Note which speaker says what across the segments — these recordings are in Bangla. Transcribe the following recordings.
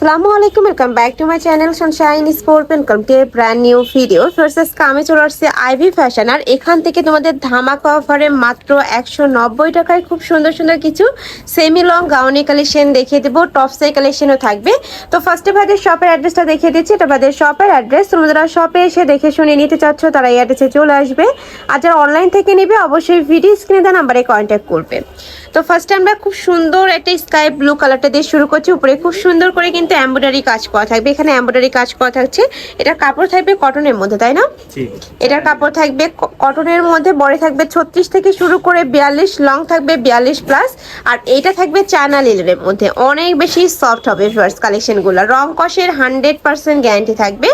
Speaker 1: আসসালামু আলাইকুম welcome back to my channel Sunshine Sport welcome to brand new video ফার্সেস কামে চলে আসছে আইভি ফ্যাশন আর এখান থেকে তোমাদের ধামাকা অফারে মাত্র একশো নব্বই টাকায় খুব সুন্দর সুন্দর কিছু সেমি লং গাউনি কালেকশন দেখিয়ে দেবো। টপ সাই কালেকশনও থাকবে। তো ফার্স্টে ভাইদের শপের অ্যাড্রেসটা দেখিয়ে দিচ্ছি। এটা ভাইদের শপের অ্যাড্রেস তোমরা শপে এসে দেখে শুনে নিতে চাচ্ছ, তারা এই অ্যাড্রেসে চলে আসবে। আর যারা অনলাইন থেকে নেবে, অবশ্যই ভিডিও স্ক্রিনে দেওয়া নাম্বারে কন্ট্যাক্ট করবে। তো ফার্স্টে আমরা খুব সুন্দর একটা স্কাই ব্লু কালারটা দিয়ে শুরু করছি। উপরে খুব সুন্দর করে কিন্তু এমব্রয়ডারি কাজ করা থাকবে। এখানে এমব্রয়ডারি কাজ করা থাকছে। এটা কাপড় থাকবে কটনের মধ্যে তাই না? এটার কাপড় থাকবে কটনের মধ্যে বড় থাকবে ছত্রিশ থেকে শুরু করে বিয়াল্লিশ লং থাকবে বিয়াল্লিশ প্লাস আর এটা থাকবে চায়না লিলের মধ্যে। অনেক বেশি সফট হবে ফার্স্ট কালেকশনগুলো রং কষের হান্ড্রেড পার্সেন্ট গ্যারান্টি থাকবে।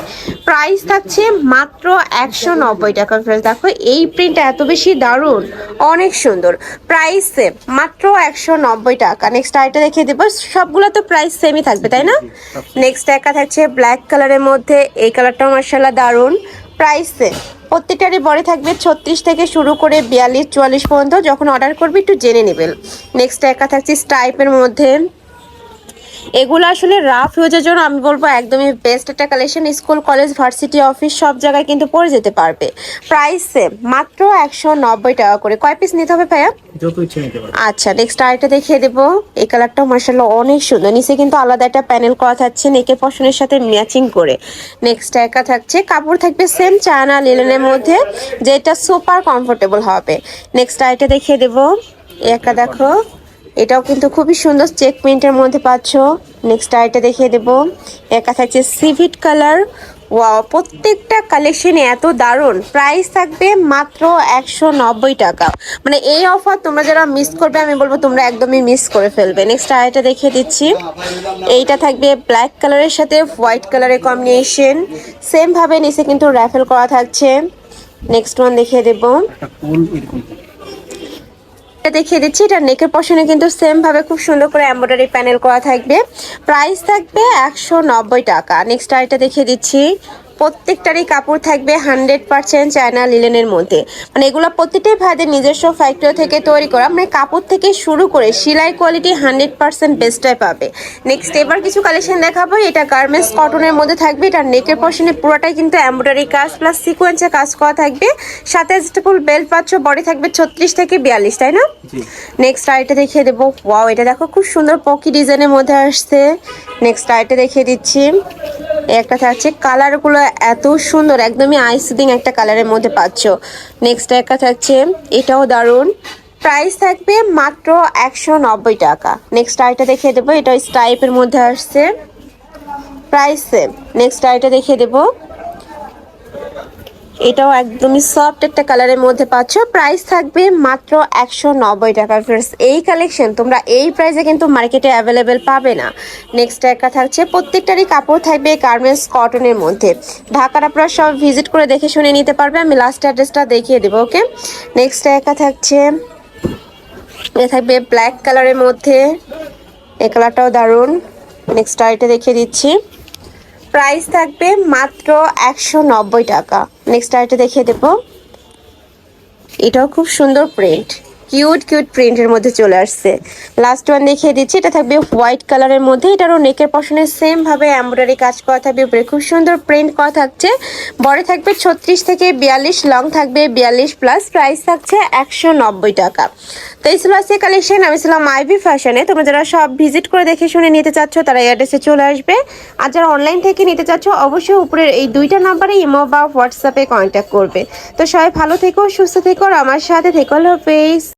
Speaker 1: প্রাইস থাকছে মাত্র একশো নব্বই টাকা ফ্রেন্ডস। দেখো, এই প্রিন্টটা এত বেশি দারুণ, অনেক সুন্দর। প্রাইস সেম মাত্র একশো নব্বই টাকা। নেক্সট আইটা দেখিয়ে দেবো। সবগুলো তো প্রাইস সেমই থাকবে, তাই না? নেক্সট একা থাকছে ব্ল্যাক কালারের মধ্যে। এই কালারটাও মার্শাল্লাহ দারুণ। প্রাইস সেম প্রত্যেকটারই বড় থাকবে ছত্রিশ থেকে শুরু করে বিয়াল্লিশ, চুয়াল্লিশ পর্যন্ত। যখন অর্ডার করবে, একটু জেনে নেবেন নেক্সট একা থাকছে স্টাইপের মধ্যে। এগুলো আসলে রাফ ইউজের জন্য আমি বলব একদমই বেস্ট একটা collection school college varsity office সব জায়গায় কিন্তু পরে যেতে পারবে। প্রাইস সেম মাত্র একশো নব্বই টাকা করে। কয় পিস নিতে হবে ভাইয়া? আচ্ছা নেক্সট আরেকটা দেখিয়ে দেবো। এই কালারটাও মার্শাল্লাহ অনেক সুন্দর। নিচে কিন্তু আলাদা একটা প্যানেল করা থাকছে নেকের পশনের সাথে ম্যাচিং করে। নেক্সট একা থাকছে। কাপড় থাকবে সেম চায়না লিলেনের মধ্যে যেটা সুপার কমফোর্টেবল হবে। নেক্সট আরেকটা দেখিয়ে দেবো। একটা দেখো। এটাও কিন্তু খুবই সুন্দর। চেক প্রিন্টের মধ্যে পাচ্ছ। নেক্সট আরেকটা দেখিয়ে দেবো। একা থাকছে সিভিট কালার ওয়াও প্রত্যেকটা কালেকশনে এত দারুণ। প্রাইস থাকবে মাত্র একশো নব্বই টাকা। মানে এই অফার তোমরা যারা মিস করবে, আমি বলব তোমরা একদমই মিস করে ফেলবে। নেক্সট আরেকটা দেখিয়ে দিচ্ছি। এইটা থাকবে ব্ল্যাক কালারের সাথে হোয়াইট কালারের কম্বিনেশন সেম ভাবে নিচে কিন্তু র্যাফেল করা থাকছে। নেক্সট ওয়ান দেখিয়ে দেবো। এটা দেখিয়ে দিচ্ছি এটা নেকের পশনে কিন্তু সেম ভাবে খুব সুন্দর করে এমব্রয়ডারি প্যানেল করা থাকবে। প্রাইস থাকবে একশো নব্বই টাকা। নেক্সট আরেকটা দেখিয়ে দিচ্ছি। প্রত্যেকটারই কাপড় থাকবে হান্ড্রেড পার্সেন্ট চায়না লিলেনের মধ্যে। মানে এগুলো প্রত্যেকটাই ভাইদের নিজস্ব ফ্যাক্টরি থেকে তৈরি করা। মানে কাপড় থেকে শুরু করে সেলাই কোয়ালিটি হান্ড্রেড পার্সেন্ট বেস্টটাই পাবে। নেক্সট এবার কিছু কালেকশন দেখাবো। এটা গার্মেন্টস কটনের মধ্যে থাকবে। এটা নেকের পশনে পুরোটাই কিন্তু এমব্রয়ডারি কাজ প্লাস সিকোয়েন্সে কাজ করা থাকবে। সাথে অ্যাডজাস্টেবল বেল্ট পাচ্ছ বডি থাকবে ছত্রিশ থেকে বিয়াল্লিশ তাই না? নেক্সট আইটা দেখিয়ে দেবো। ওয়াও এটা দেখো খুব সুন্দর পকি ডিজাইনের মধ্যে আসছে। নেক্সট আইটা দেখিয়ে দিচ্ছি। একটা থাকছে। কালারগুলো এত সুন্দর, একদমই আইসিদিং একটা কালারের মধ্যে পাচ্ছ। নেক্সট একটা থাকছে, এটাও দারুণ। প্রাইস থাকবে মাত্র একশো নব্বই টাকা। নেক্সট আইটা দেখিয়ে দেবো, এটা স্টাইপের মধ্যে আসছে। প্রাইস সেম নেক্সট আইটা দেখিয়ে দেবো। এটাও একদমই সফট একটা কালারের মধ্যে পাচ্ছ। প্রাইস থাকবে মাত্র একশো নব্বই টাকা ফ্রেন্ডস এই কালেকশন তোমরা এই প্রাইসে কিন্তু মার্কেটে অ্যাভেলেবেল পাবে না। নেক্সট একটা থাকছে, প্রত্যেকটারই কাপড় থাকবে গার্মেন্টস কটনের মধ্যে। ঢাকার আপনারা সব ভিজিট করে দেখে শুনে নিতে পারবে। আমি লাস্ট অ্যাড্রেসটা দেখিয়ে দেবো ওকে নেক্সট একা থাকছে, এ থাকবে ব্ল্যাক কালারের মধ্যে। এই কালারটাও দারুণ। নেক্সট আইটা দেখিয়ে দিচ্ছি। প্রাইস থাকবে মাত্র একশো নব্বই টাকা। নেক্সট আইটা দেখিয়ে দেবো। এটাও খুব সুন্দর প্রিন্ট কিউট কিউট প্রিন্টের মধ্যে চলে আসছে। লাস্ট ওয়ান দেখিয়ে দিচ্ছি, এটা থাকবে হোয়াইট কালারের মধ্যে। এটারও নেকের পশনে সেম ভাবে এমব্রয়ডারি কাজ করা থাকবে, উপরে খুব সুন্দর প্রিন্ট করা থাকছে। বড় থাকবে ছত্রিশ থেকে বিয়াল্লিশ লং থাকবে বিয়াল্লিশ প্লাস প্রাইস থাকছে একশো নব্বই টাকা। তো এই ছিল আজকে কালেকশন আমি ছিলাম আইভি ফ্যাশনে তোমরা যারা সব ভিজিট করে দেখে শুনে নিতে চাচ্ছ, তারা অ্যাড্রেসে চলে আসবে। আর যারা অনলাইন থেকে নিতে চাচ্ছ, অবশ্যই উপরের এই দুইটা নাম্বারে ইমো বা হোয়াটসঅ্যাপে কন্ট্যাক্ট করবে। তো সবাই ভালো থেকো, সুস্থ থেকো আমার সাথে থেকো হলো